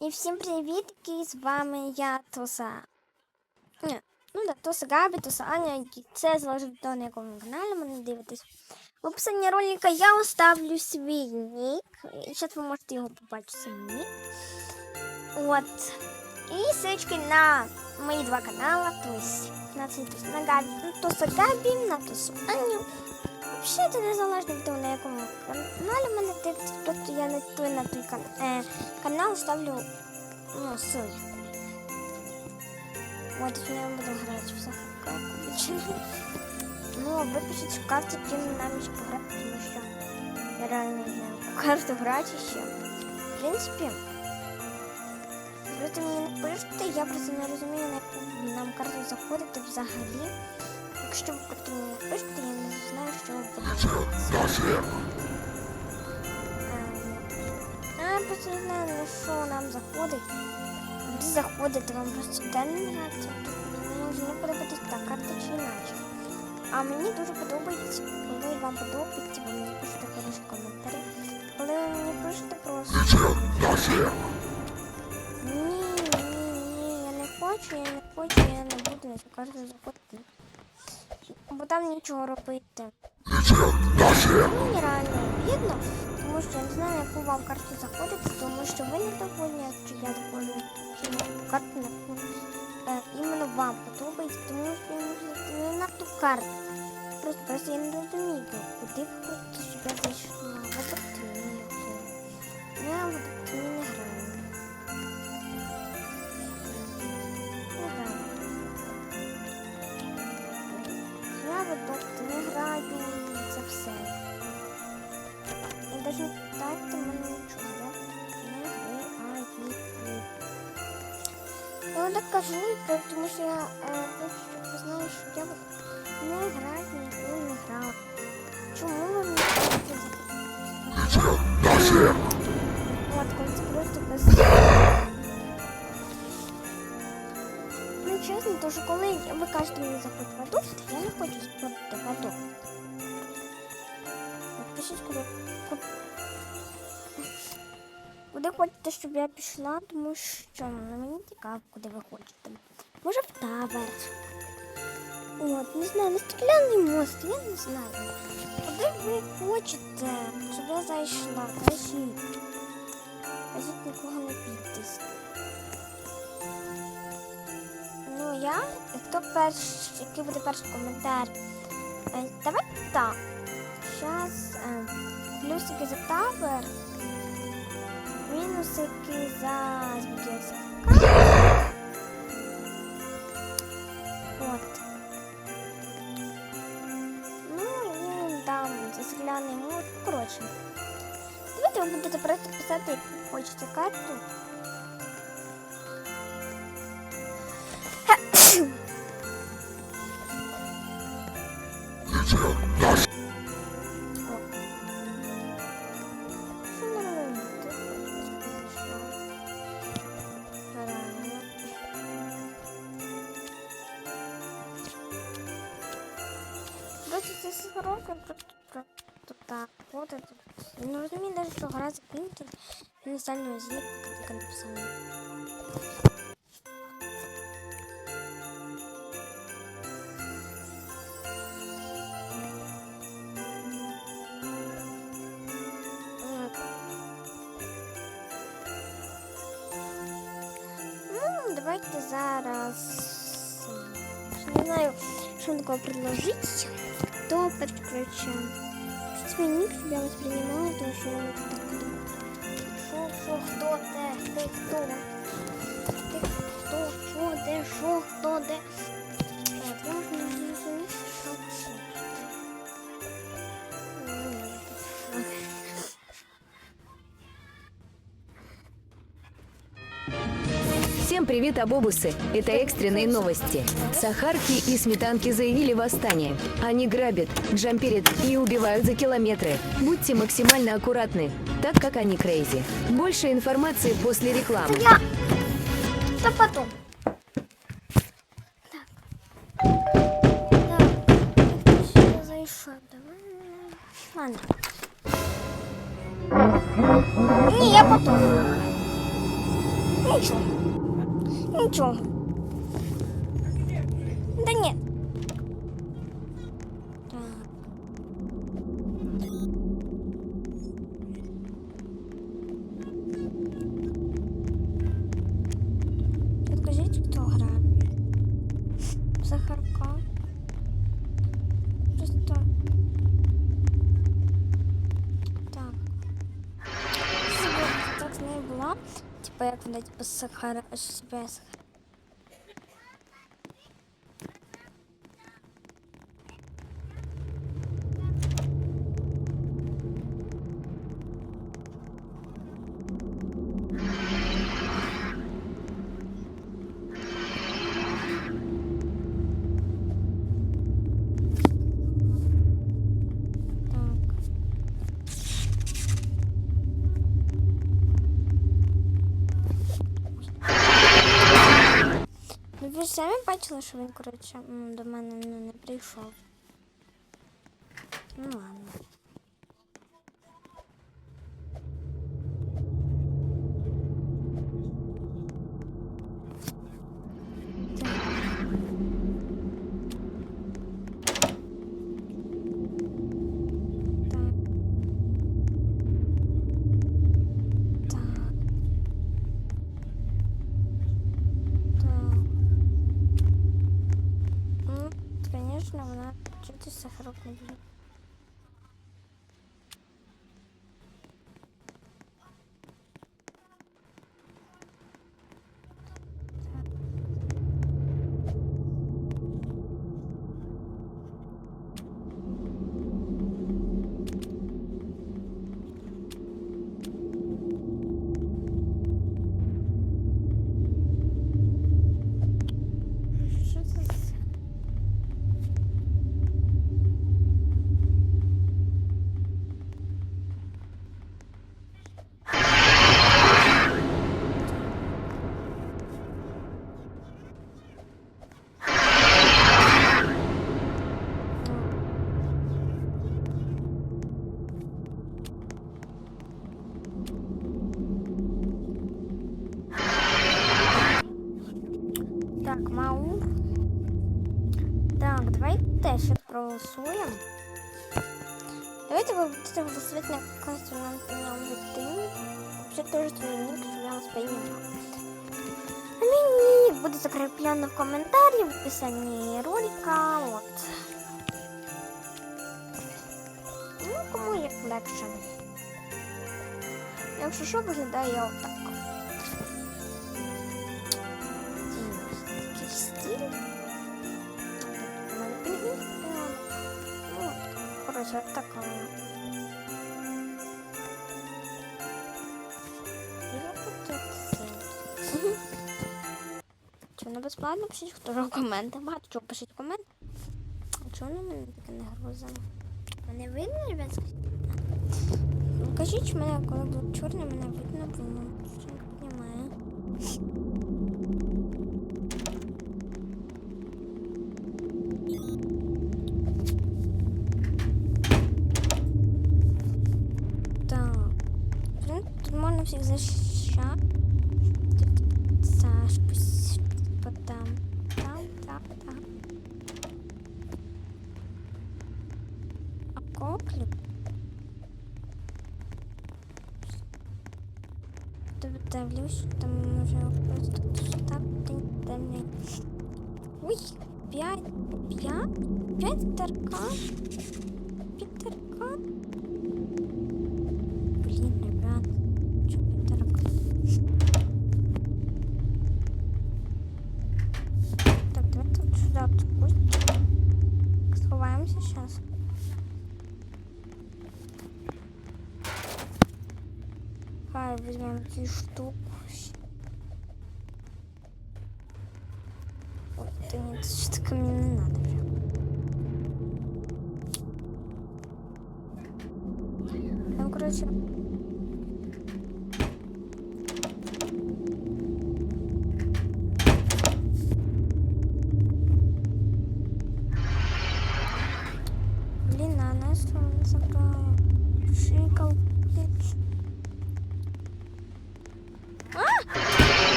І всім привіт, з вами я Туса. Ні, ну да, Туса Габі, Туса Аня, і це залежить того, на якому каналі мене дивитесь. В описанні ролика я оставлю свій нік. І зараз ви можете його побачити свій нік. От. І ссылочки на мої два канали, то есть на на Габі, на Туса Габі, на Тусу Аню. Взагалі незалежно від того, на якому каналі мене дивиться. Тобто я на той на той е, канал ставлю ну, ссылочку. Вот я буду грати в Сахарку. Ну, ви пишіть в карті, ким нам ще пограти, тому що я реально не знаю, карту грати ще. В принципі, просто мені не я просто не розумію, на яку нам карту заходити взагалі. Якщо ви просто мені не пишете, я не знаю, що ви будете. Я просто не знаю, на що нам заходить. Куди заходити, вам просто день грати. Мені може не та карта чи іначе. А мені дуже подобається, коли вам подобається, ви мені пишете хороші коментарі. Коли ви мені пишете просто. Ні, ні, ні, я не хочу, я не хочу, я не буду на цю карту заходити. Бо там нічого робити. Мені реально обідно, тому що я не знаю, на яку вам карту заходити, тому що ви не довольні, якщо я довольна, на карту яку е, іменно вам подобається, тому що я не, не на ту карту. Просто, просто я не розумію, куди ви хочете, щоб я зайшла. В адаптивні. Я хочу, щоб знали, що я не граю, не грала. Чому ви мені за От, коли це просто без... Ну, чесно, то що коли ви кажете мені заходь в аду, я не хочу заходити в аду. От пишіть, куди, куди, хочете, щоб я пішла, тому що мені цікаво, куди ви хочете. Може в табор. От, не знаю, на стеклянний мост, я не знаю. Куди ви хочете, щоб я зайшла? Кажіть. Кажіть, нікого не бійтесь. Ну, я, хто перший, який буде перший коментар? Е, давай так. Зараз е, плюсики за табор, мінусики за збігівся. От. Ну і там за селяний мур. Коротше. Давайте ви будете просто писати, хочете карту. Короче, це сорока просто, просто так. Вот это. Не розумію навіть, що гра закинути. Він сального злік, як написано. От. Ну, давайте зараз. Не знаю, что такое предложить. подключим. Сменик себя воспринимал даже Шо, шо, кто ты? Ты кто? Ты кто? Шо, ты, шо, кто ты? Привет, абобусы! Это экстренные новости. Сахарки и сметанки заявили восстание. Они грабят, джамперят и убивают за километры. Будьте максимально аккуратны, так как они крейзи. Больше информации после рекламы. Я. Да потом. Ладно. Ні, я потом. Нічого. Нічого. Да ні. Вона типа Сахара себе Сахара. Так. Ну, бачили, що він, коротше, до мене ну, не прийшов. Ну ладно. Okay. Давайте ви будете голосувати на конструктивном житті. Вообще тоже твій нік, щоб я вас прийняла. А мій нік буде закреплено в коментарі в описанні ролика. От. Ну, кому як легше. Якщо що, виглядає я отак. От така. Чи воно безплатно? Пишіть, хто коменти. Багато чого пишіть в коменти. А чого воно мене таке не грузило? Мене видно, ребят? кажіть, мене, коли було чорне, мене видно. Що не немає. Ой, п'ять, п'ять, п'ять таркан. П'ять таркан. Блін, ребят, чого п'ять? Так, давайте вот сюда отпустим. Сховаемся сейчас. Хай возьмем эти штуку.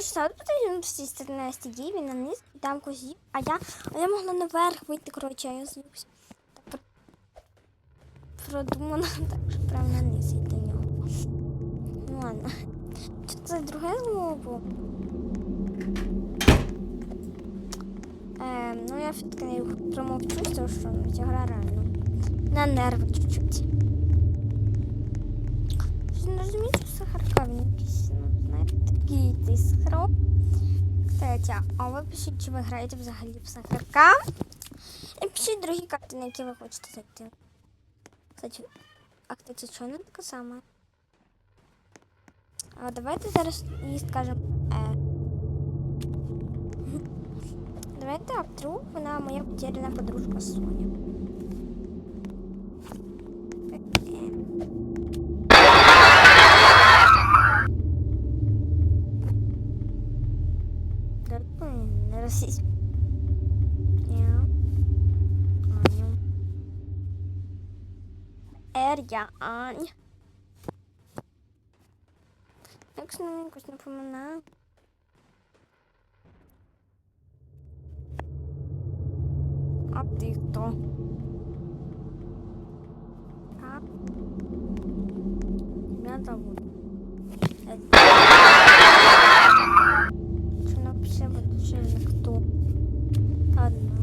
Ну, коротше, сад потрібно цієї сторони стіді, він на низ, і там козі. А я, а я могла наверх вийти, коротше, а я звукся. Так про- продумано, так що прямо на низ йти нього. Ну ладно. Чи це друге зло було? Е, ну я все-таки промовчу, тому що ну, ця гра реально на нерви чуть-чуть. Не розумію, що якийсь, ну, знаєте, такий ти сахарок. Кстати, а ви пишіть, чи ви граєте взагалі в сахарка. І пишіть другі карти, на які ви хочете зайти. Кстати, а кстати, що вона така сама? А давайте зараз їй скажемо е. Давайте а вона моя потеряна подружка Соня. Ер, я Ань. Як ж нам якось напоминаю. А ти хто? А? Меня зовут. Эд. Що напише буде жирний хто? Ладно,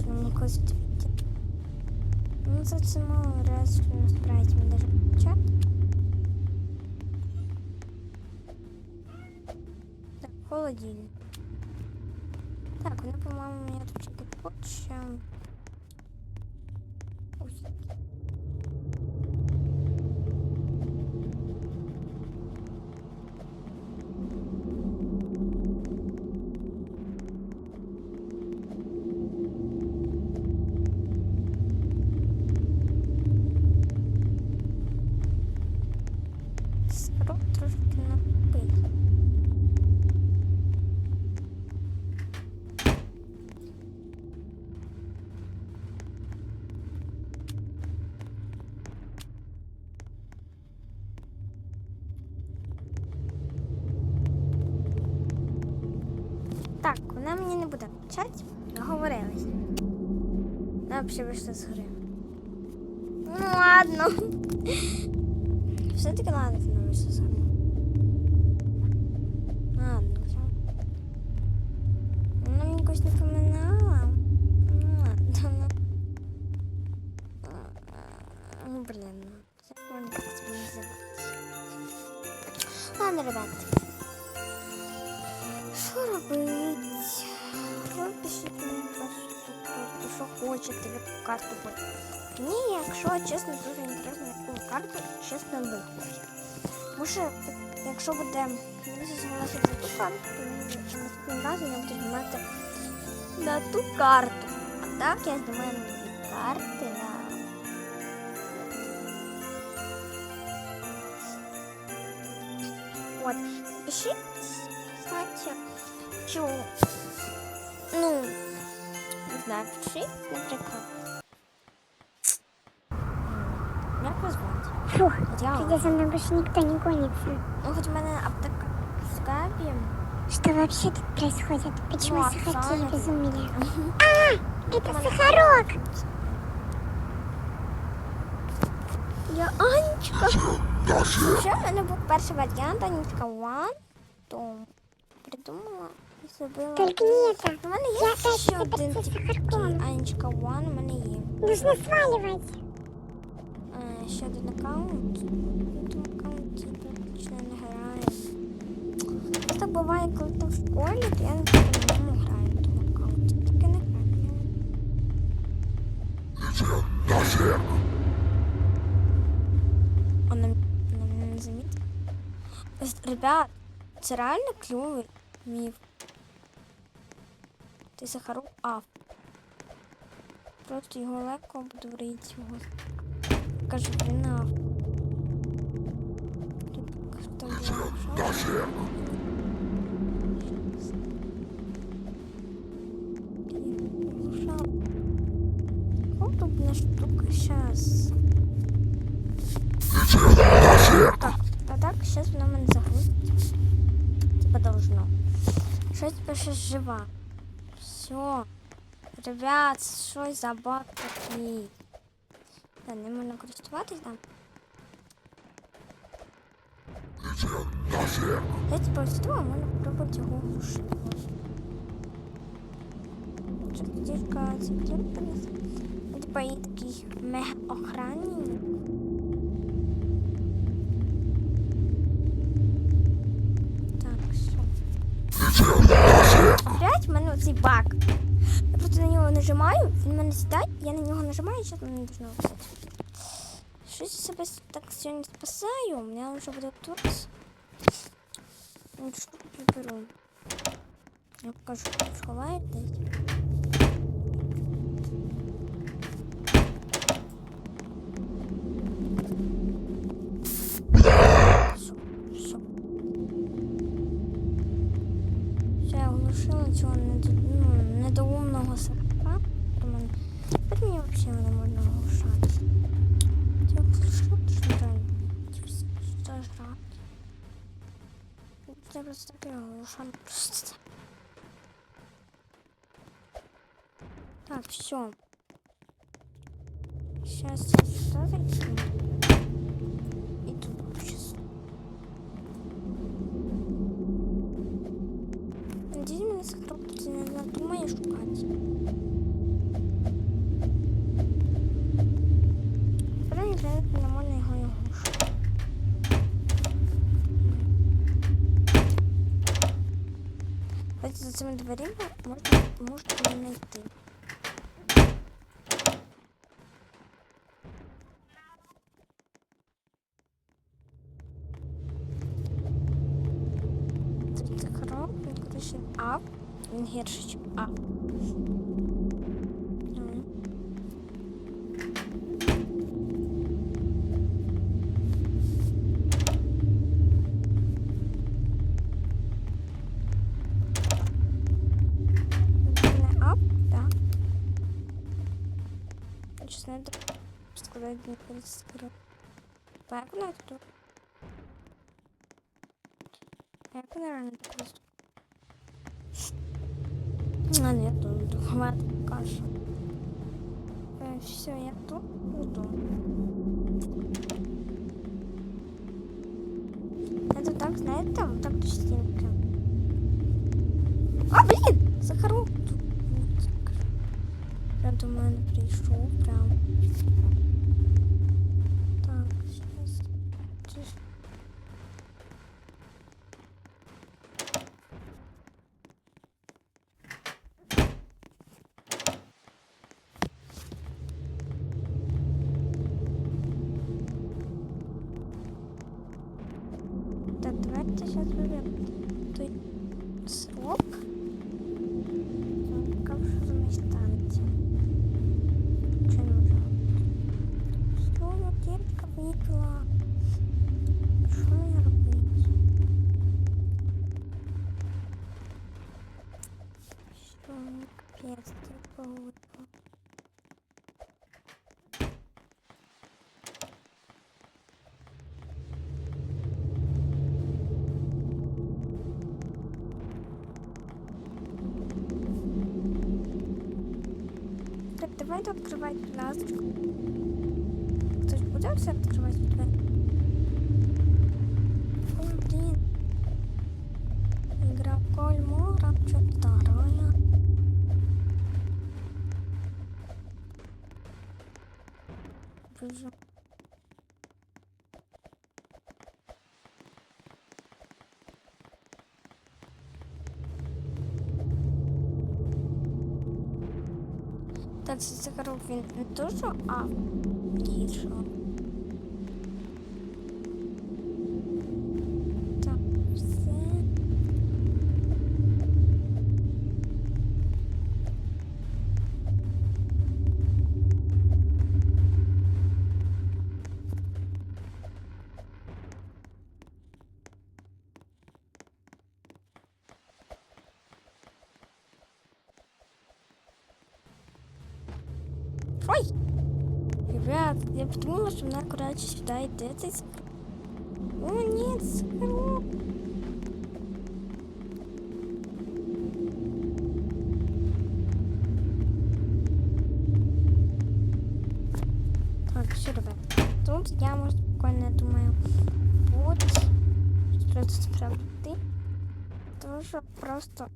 що мені когось. Ну, за це мало раз, що не справить мені даже чат. Так, холодильник. Так, вона, по-моєму, мене тут чекать хоче. Ой. Сироп трошки напий. Так, вона мені не буде почати. Договорились. Вона взагалі вийшла з гри. Ну ладно. Все-таки ладно, вона вийшла з гри. Якщо буде мені зголосити ту карту, то наступного разу я буду знімати на ту карту. А так я знімаю на дві карти на. От, пишіть, кстати, що, ну, не знаю, пишіть, наприклад. Фух, Я. хотя за мной больше никто не гонится. Ну, хоч у мене аптека в скайпі. Что вообще тут происходит? Почему Ну, сахарки Оксана. обезумели? А, это сахарок! Я Анечка. Ще в мене був перший варіант, Анечка One, то придумала і зробила. Только не это. У мене Я є опять ще опять один со такий сахарком. Анечка One, у мене є. Нужно сваливать. Ще один аккаунт. На тому аккаунті практично не граю. Так в школі, то я не граю на тому аккаунті. Таке не граю. Вона вона мене не замітила. Ребят, це реально кльовий міф. Ти Сахаров Аф. Просто його легко буду врити його. Кажу, на. Удобная штука сейчас. Так, а так сейчас нам он загрузит. Типа должно. 6 по 6 жива. Все. Ребят, что за баг такие? Та не можна користуватись там. Я типа того, можна попробувати його глушити. Частичка секретна. Типа і такий мега охранний. Так, все. Опять в мене оцей баг. На нього нажимаю, він мене сідає, я на нього нажимаю, і зараз мене не должно встати. Щось я себе так сьогодні спасаю, у мене вже буде тут. Ну, штуку приберу. Я покажу, сховаю десь. Все, я оглушила цього недо, ну, недоумного сака. Думаю, Тепер мені взагалі не можна оглушати. Я оглушати, що реально. Типу, Зажрати. Я просто так його оглушаю. Просто. Так, все. Сейчас я надумає шукати. Правильно, для не можна його його шукати. Ось за цими дверима можна, можна не знайти. Коров, він коротше А. Він гірший, ніж А. Ну. Це не А, так. Щось надо складати на перескрив. Так, вона тут. Як вона реально так виступила? А, ні, тут духовата каша. Е, все, я тут буду. Я тут так, знаєте, вот так частенько. А, блін! Захару! Тут. Прям до мене прийшов, прям. znalazł. Ktoś udział się 16 років він не дуже, а гірше. Ой! Ребят, я подумала, коротше, сюди йде цей ск- О, ні, це Так, все, ребят. Тут я, может, спокойно думаю, вот, что это справді. Тоже просто...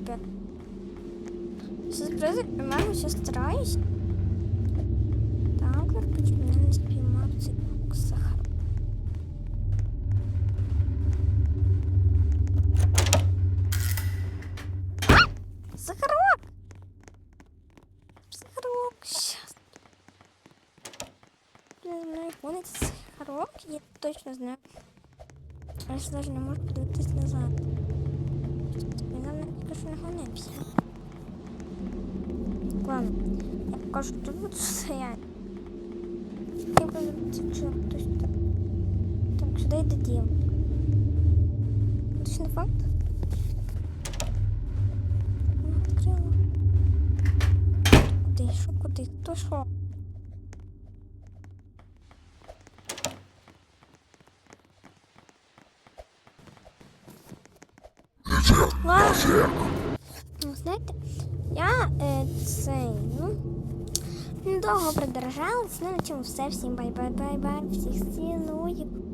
Ребят, Просто понимаю, сейчас стараюсь. Так, как меня не спіймав цей сахар. Сахарок! Сахарок, сейчас. Не знаю, вон этот сахарок, я точно знаю. Если даже не может подойти назад. Мне главное, конечно, нагоняемся. Ладно, я покажу, тут буду стоять. Я буду что, то есть, так, сюда и дадим. Точно факт? Ну, відкрила. Куди, що, куди, хто що? Ладно. Ну, знаєте, я е, цей, ну, недовго придержалась, ну на цьому все. Всім бай-бай-бай-бай, всіх цілую.